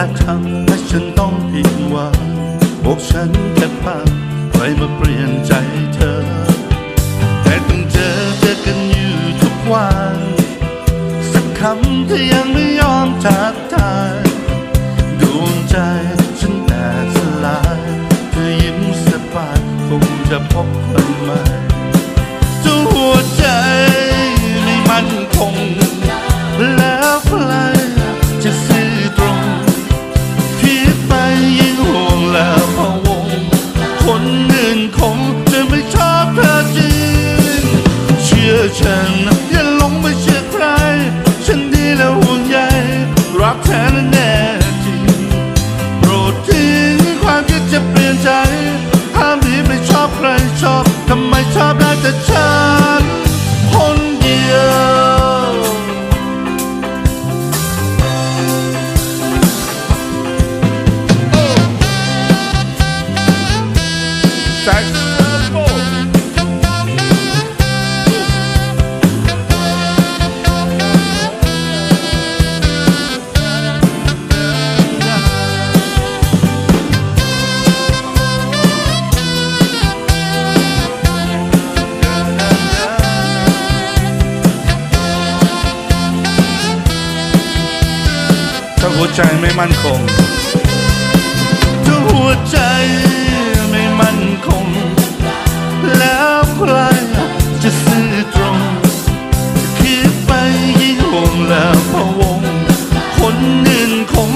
และทำให้ฉันต้องผิดหวังบอกฉันแค่พังใครมาเปลี่ยนใจเธอ แต่ต้องเจอเจอกันอยู่ทุกวันสักคำที่ยังไม่ยอมทักทายดวงใจฉันแตกสลาย เธอยิ้มสบายคงจะพบคนใหม่ นอื่นคงจะไม่ชอบเธอจริงเชื่อฉันอย่าหลงไปเชื่อใคร ฉันดีแล้วห่วงใยรักแท้และแน่จริงโปรดทิ้งความคิดจะเปลี่ยนใจห้ามดีไม่ชอบใครชอบทำไมชอบได้แต่ฉัน ถ้าหัวใจะซื่อตรงคิดไปยิ่งห่วงแล้วพะวง คนอื่นคง